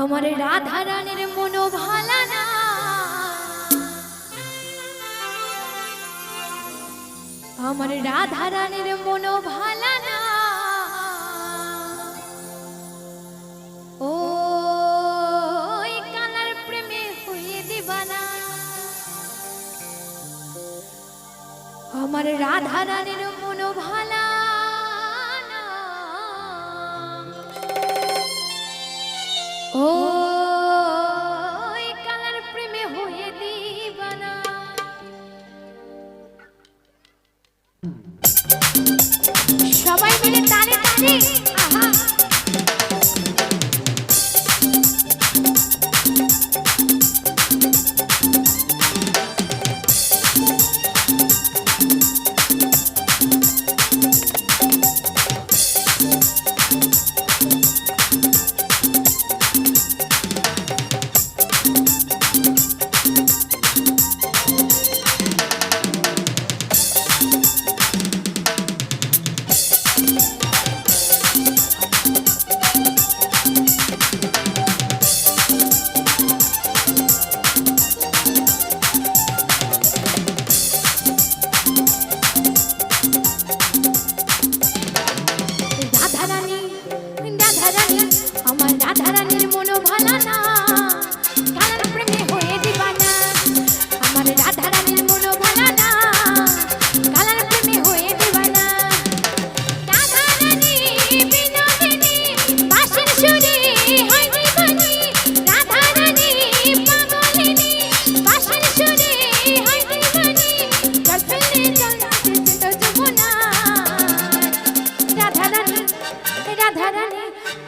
আমার রাধা রানীর মনো ভালা না। আমার রাধা রানীর মনো ভালা না। ও কালার প্রেমে হয়ে দিবানা। আমার রাধা রানীর মনো ভালা ও কালার প্রেমে সবাই মিলে তালে রাধারানী, আমার রাধারানীর মনো ভালা না। কালার প্রেমে হয়ে দিবানা, আমার রাধারানীর মনো ভালা না। কালার প্রেমে হয়ে দিবানা। রাধারানী, বিনোদিনী বাঁশির সুরে হয় দিবানি রাধারানী, পাগলিনী বাঁশির সুরে হয় দিবানি জল ফেলে জল রাধারানী রাধারানী।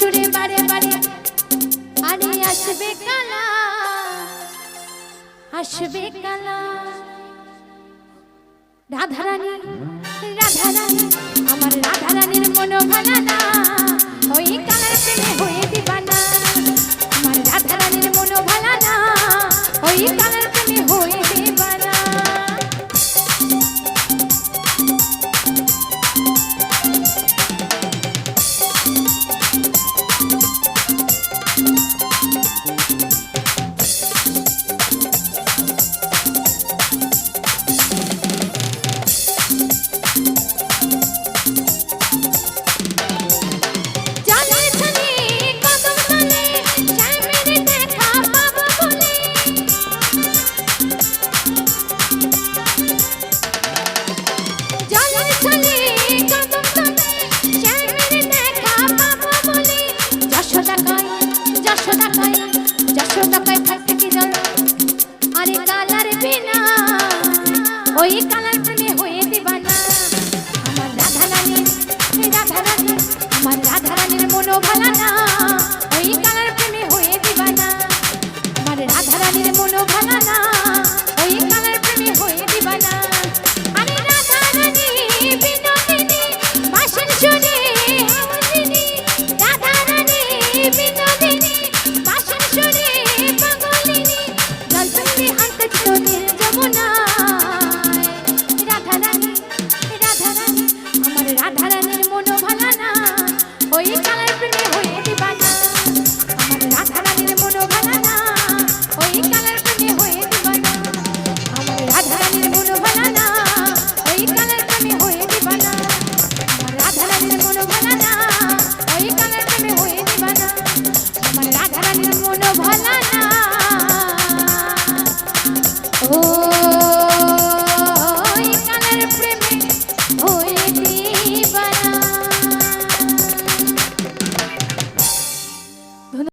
ওই বারে বারে, আরে আসবে কালা আসবে কালা। রাধারানী রাধারানী, আমার রাধারানীর মনো ভালা না ওই কালার প্রেমে হয়ে দিবানা। আমার রাধারানীর মনো ভালা না ওই কালার প্রেমে হয়ে